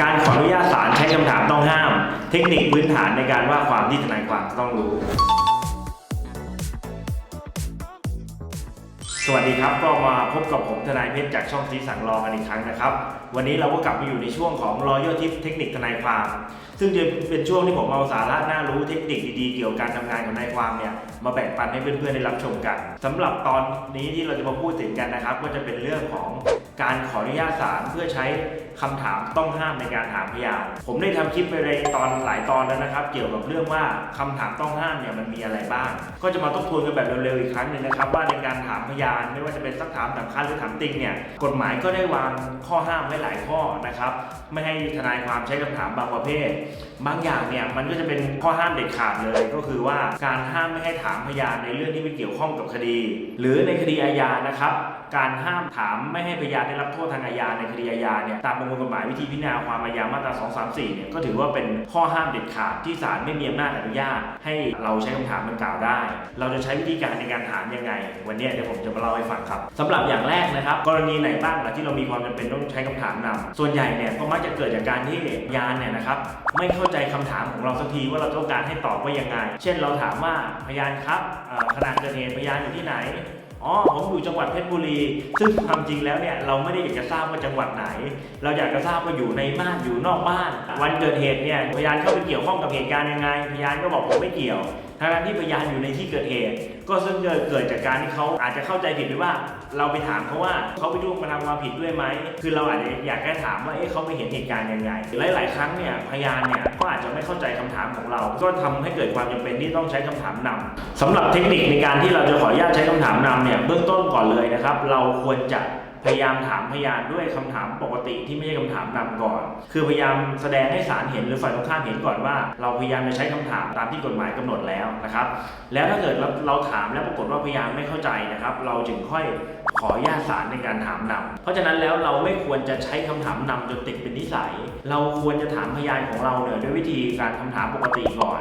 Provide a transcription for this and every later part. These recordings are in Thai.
การขออนุญาตศาลใช้คำถามต้องห้าม เทคนิคพื้นฐานในการว่าความที่ทนายความจะต้องรู้ สวัสดีครับก็มาพบกับผมทนายเพชรจากช่องสีสังรอกันอีกครั้งนะครับ วันนี้เราก็กลับมาอยู่ในช่วงของ Royal Tip เทคนิคทนายความ ซึ่งจะเป็นช่วงที่ผมเอาสาระน่ารู้เทคนิคดีๆเกี่ยวกับการทำงานของนายความเนี่ยมาแบ่งปันให้เพื่อนๆได้รับชมกันสำหรับตอนนี้ที่เราจะมาพูดถึงกันนะครับ ก็จะเป็นเรื่องของการขออนุญาตศาลเพื่อใช้คำถามต้องห้ามในการถามพยานผมได้ทำคลิปไปในตอนหลายตอนแล้วนะครับ เกี่ยวกับเรื่องว่าคำถามต้องห้ามเนี่ยมันมีอะไรบ้าง ก็จะมาทบทวนกันแบบเร็วๆอีกครั้งหนึ่งนะครับว่าในการถามพยานไม่ว่าจะเป็นสักถามสำคัญหรือถามติงเนี่ยกฎหมายก็ได้วางข้อห้ามไว้หลายข้อนะครับ ไม่ให้ทนายความใช้คำถามบางประเภท บางอย่างเนี่ยมันก็จะเป็นข้อห้ามเด็ดขาดเลยก็คือว่าการห้ามไม่ให้ถามพยานในเรื่องที่ไม่เกี่ยวข้องกับคดี หรือในคดีอาญานะครับ การห้ามถามไม่ให้พยานได้รับโทษทางอาญาในคดีอาญาเนี่ยตามประมวลกฎหมายวิธีพิจารณาความอาญามาตรา 234 เนี่ยก็ถือว่าเป็นข้อห้ามเด็ดขาดที่ศาลไม่มีอำนาจอนุญาต ให้เราใช้คำถามดังกล่าวได้ เราจะใช้วิธีการในการถามยังไง วันนี้เดี๋ยวผมจะมาเล่าให้ฟังครับสำหรับอย่างแรกนะครับ กรณีไหนบ้างล่ะที่เรามีความจำเป็นต้องใช้คำถามนำส่วนใหญ่เนี่ยก็มักจะเกิดจากการที่พยานเนี่ยนะครับไม่เข้าใจคำถามของเราสักทีว่าเราต้องการให้ตอบว่ายังไง เช่นเราถามว่าพยานครับเอ่อขณะเกิดเหตุพยานอยู่ที่ไหนอ๋อผมอยู่จังหวัดเพชรบุรี ซึ่งความจริงแล้วเนี่ยเราไม่ได้อยากจะทราบว่าจังหวัดไหน เราอยากจะทราบว่าอยู่ในบ้านอยู่นอกบ้าน วันเกิดเหตุเนี่ยพยานเข้าไปเกี่ยวข้องกับเหตุการณ์ยังไง พยานก็บอกผมไม่เกี่ยว ทางนั้นที่พยานอยู่ในที่เกิดเหตุ ก็ซึ่งเกิดจากการที่เขาอาจจะเข้าใจผิดไปว่า เราไปถามเขาว่าเขาไปร่วมกระทำความผิดด้วยไหม คือเราอาจจะอยากแค่ถามว่า เอ๊ะเขาไปเห็นเหตุการณ์ยังไง หลาย ๆ ครั้งเนี่ยพยานเนี่ยก็อาจจะไม่เข้าใจคำถามของเรา ก็ทำให้เกิดความจำเป็นที่ต้องใช้คำถามนำสำหรับเทคนิคในการที่เราจะขออนุญาตใช้คำถามนำเนี่ยเบื้องต้นก่อนเลยนะครับ เราควรจะ พยายามถามพยานด้วยคำถามปกติที่ไม่ใช่คำถามนำก่อน คือพยายามแสดงให้ศาลเห็นหรือฝ่ายตรงข้ามเห็นก่อนว่า เราพยายามจะใช้คำถามตามที่กฎหมายกำหนดแล้วนะครับ แล้วถ้าเกิดเราเราถามแล้วปรากฏว่าพยานไม่เข้าใจนะครับ เราจึงค่อยขออนุญาตศาลในการถามนำเพราะฉะนั้นแล้วเราไม่ควรจะใช้คำถามนำจนติดเป็นนิสัย เราควรจะถามพยานของเราเนี่ยด้วยวิธีการคำถามปกติก่อน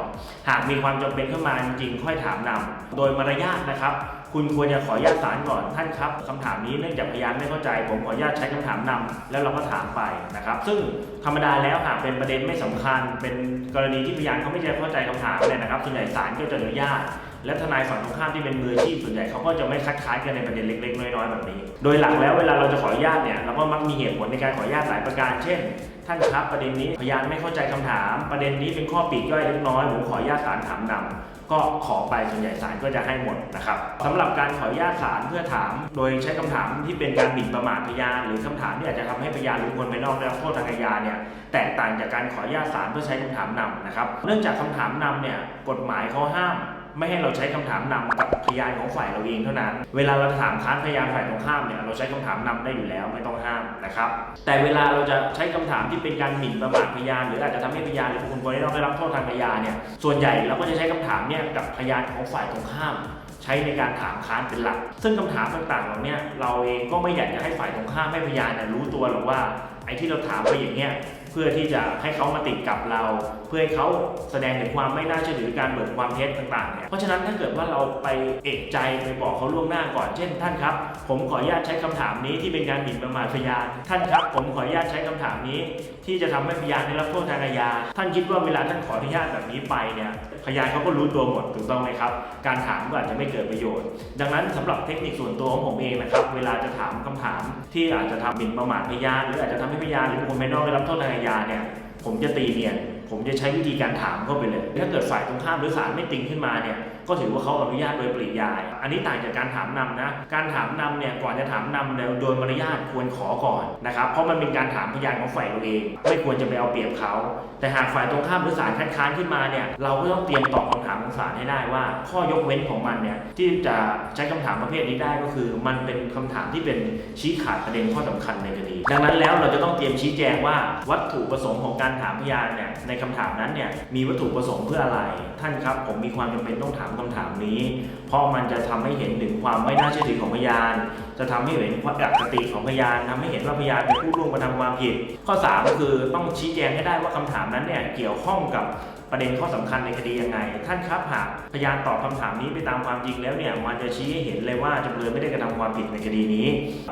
หากมีความจำเป็นขึ้นมาจริงๆค่อยถามนำโดยมารยาทนะครับ คุณควรจะขออนุญาตศาลก่อนท่านครับคำถามนี้เนื่องจากพยานไม่เข้าใจ ผมขออนุญาตใช้คำถามนำแล้วเราก็ถามไปนะครับ ซึ่งธรรมดาแล้วหากเป็นประเด็นไม่สำคัญ เป็นกรณีที่พยานเขาไม่ใช่เข้าใจคำถามเนี่ยนะครับส่วนใหญ่ศาลก็จะอนุญาตและทนายฝั่งตรงข้ามที่เป็นมืออาชีพส่วนใหญ่เขาก็จะไม่คัดค้านกันในประเด็นเล็กๆ น้อยๆแบบนี้ โดยหลักแล้วเวลาเราจะขออนุญาตเนี่ยเราก็มักมีเหตุผลในการขออนุญาตหลายประการ เช่น ท่านครับประเด็นนี้พยานไม่เข้าใจคำถาม ประเด็นนี้เป็นข้อปีกย่อยเล็กน้อยผมขออนุญาตศาลถามนำ ก็ขอไปส่วนใหญ่ศาลก็จะให้หมดนะครับสำหรับการขออนุญาตศาลเพื่อถาม โดยใช้คำถามที่เป็นการหมิ่นประมาทพยาน หรือคำถามที่อาจจะทำให้พยานหรือคนภายนอกได้รับโทษทางอาญาเนี่ยแตกต่างจากการขออนุญาตศาลเพื่อใช้คำถามนำนะครับ เนื่องจากคำถามนำเนี่ยกฎหมายเขาห้าม ไม่ให้เราใช้คำถามนำกับพยานของฝ่ายเราเองเท่านั้น เวลาเราถามค้านพยานฝ่ายตรงข้ามเนี่ยเราใช้คำถามนำได้อยู่แล้วไม่ต้องห้ามนะครับ แต่เวลาเราจะใช้คำถามที่เป็นการหมิ่นประมาทพยาน หรืออาจจะทำให้พยานหรือบุคคลคนที่เราได้รับโทษทางอาญาเนี่ย ส่วนใหญ่เราก็จะใช้คำถามเนี่ยกับพยานของฝ่ายตรงข้ามใช้ในการถามค้านเป็นหลัก ซึ่งคำถามต่างๆเหล่านี้เราเองก็ไม่อยากจะให้ฝ่ายตรงข้ามให้พยานเนี่ยรู้ตัวหรอกว่าไอ้ที่เราถามไปอย่างเงี้ย เพื่อที่จะให้เขามาติดกับเรา เพื่อให้เขาแสดงถึงความไม่น่าเชื่อถือการเบิกความเท็จต่างๆเนี่ยเพราะฉะนั้นถ้าเกิดว่าเราไปเอกใจไปบอกเขาล่วงหน้าก่อนเช่น ท่านครับ ผมขออนุญาตใช้คำถามนี้ที่เป็นการหมิ่นประมาทพยานท่านครับ ผมขออนุญาตใช้คำถามนี้ ที่จะทำให้พยานได้รับโทษทางอาญาท่านคิดว่าเวลาท่านขออนุญาตแบบนี้ไปเนี่ยพยานเขาก็รู้ตัวหมดถูกต้องไหมครับ การถามก็อาจจะไม่เกิดประโยชน์ ดังนั้นสำหรับเทคนิคส่วนตัวของผมเองนะครับเวลาจะถามคำถามที่อาจจะทำหมิ่นประมาทพยานหรืออาจจะทำให้พยานหรือบุคคลภายนอกได้รับโทษทางอาญายาเนี่ย ผมจะตีเนียน ผมจะใช้วิธีการถามเข้าไปเลย ถ้าเกิดฝ่ายตรงข้ามหรือศาลไม่ติงขึ้นมาเนี่ย ก็ถือว่าเขาอนุญาตโดยปริยาย อันนี้ต่างจากการถามนำนะ การถามนำเนี่ย ก่อนจะถามนำเนี่ยโดยมารยาทควรขอก่อนนะครับ เพราะมันเป็นการถามพยานของฝ่ายเราเอง ไม่ควรจะไปเอาเปรียบเขา แต่หากฝ่ายตรงข้ามหรือศาลคัดค้านขึ้นมาเนี่ย เราก็ต้องเตรียมตอบคำถามของศาลให้ได้ว่า ข้อยกเว้นของมันเนี่ย ที่จะใช้คำถามประเภทนี้ได้ก็คือ มันเป็นคำถามที่เป็นชี้ขาดประเด็นข้อสำคัญในคดี ดังนั้นแล้วเราจะต้องเตรียมชี้แจงว่าวัตถุประสงค์ของการถามพยานเนี่ยในคำถามนั้นเนี่ยมีวัตถุประสงค์เพื่ออะไร ท่านครับ ผมมีความจำเป็นต้องถามคำถามนี้ เพราะมันจะทำให้เห็นถึงความไม่น่าเชื่อถือของพยาน จะทำให้เห็นความอคติของพยานทำให้เห็นว่าพยานเป็นผู้ร่วมกระทำความผิด ข้อ 3 ก็คือต้องชี้แจงให้ได้ว่าคำถามนั้นเนี่ยเกี่ยวข้องกับประเด็นข้อสำคัญในคดียังไง ท่านครับหากพยานตอบคำถามนี้ไปตามความจริงแล้วเนี่ยมันจะชี้ให้เห็นเลยว่าจำเลยไม่ได้กระทำความผิดในคดีนี้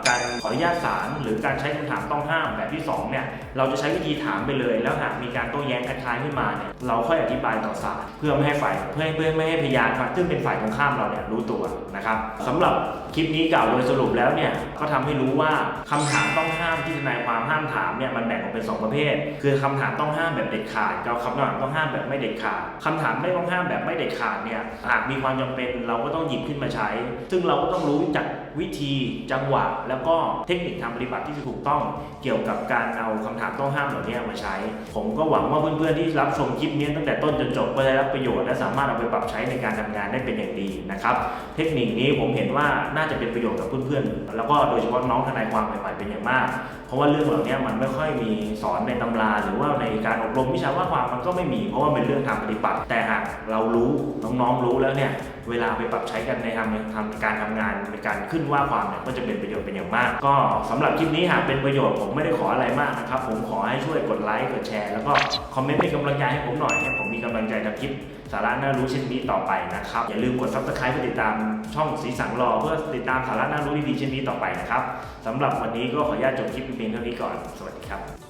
การขออนุญาตศาลหรือการใช้คำถามต้องห้ามแบบที่สองเนี่ยเราจะใช้วิธีถามไปเลย แล้วหากมีการโต้แย้งคัดค้านขึ้นมาเนี่ยเราค่อยอธิบายต่อศาลเพื่อไม่ให้ฝ่ายเพื่อให้เพื่อไม่ให้พยานซึ่งเป็นฝ่ายตรงข้ามเราเนี่ยรู้ตัวนะครับสำหรับคลิปนี้กล่าวโดยสรุปแล้วเนี่ยก็ทำให้รู้ว่าคำถามต้องห้ามที่ทนายความห้ามถามเนี่ยมันแบ่งออกเป็นสองประเภท คือคำถามต้องห้ามแบบเด็ดขาดกับคำถามต้องห้ามแบบไม่เด็ดขาดคำถามไม่ต้องห้ามแบบไม่เด็ดขาดเนี่ยหากมีความจำเป็นเราก็ต้องหยิบขึ้นมาใช้ ซึ่งเราก็ต้องรู้จักวิธีจังหวะ แล้วก็เทคนิคทางปฏิบัติที่ถูกต้องเกี่ยวกับการเอาคำถามต้องห้ามเหล่านี้มาใช้ ผมก็หวังว่าเพื่อนๆที่รับชมคลิปนี้ตั้งแต่ต้นจนจบก็ได้รับประโยชน์และสามารถเอาไปปรับใช้ในการทำงานได้เป็นอย่างดีนะครับ เทคนิคนี้ผมเห็นว่าน่าจะเป็นประโยชน์กับเพื่อนๆแล้วก็โดยเฉพาะน้องทนายความใหม่ๆเป็นอย่างมาก เพราะว่าเรื่องเหล่านี้มันไม่ค่อยมีสอนในตำราหรือว่าในการอบรมวิชาว่าความมันก็ไม่มี เพราะว่าเป็นเรื่องทางปฏิบัติ แต่หากเรารู้น้องๆรู้แล้วเนี่ยเวลาไปปรับใช้กันในทำทำการทำงานในการขึ้นว่าความเนี่ยก็จะเป็นประโยชน์เป็นอย่างมาก ก็สำหรับคลิปนี้หากเป็นประโยชน์ผมไม่ได้ขออะไรมากนะครับ ผมขอให้ช่วยกดไลค์กดแชร์แล้วก็คอมเมนต์เป็นกำลังใจให้ผมหน่อยให้ผมมีกำลังใจทำคลิปสาระน่ารู้เช่นนี้ต่อไปนะครับ อย่าลืมกด subscribe เพื่อติดตามช่องสีสังรอ เพื่อติดตามสาระน่ารู้ดีๆเช่นนี้ต่อไปนะครับสำหรับวันนี้ก็ขออนุญาตจบคลิปเพียงเท่านี้ก่อน สวัสดีครับ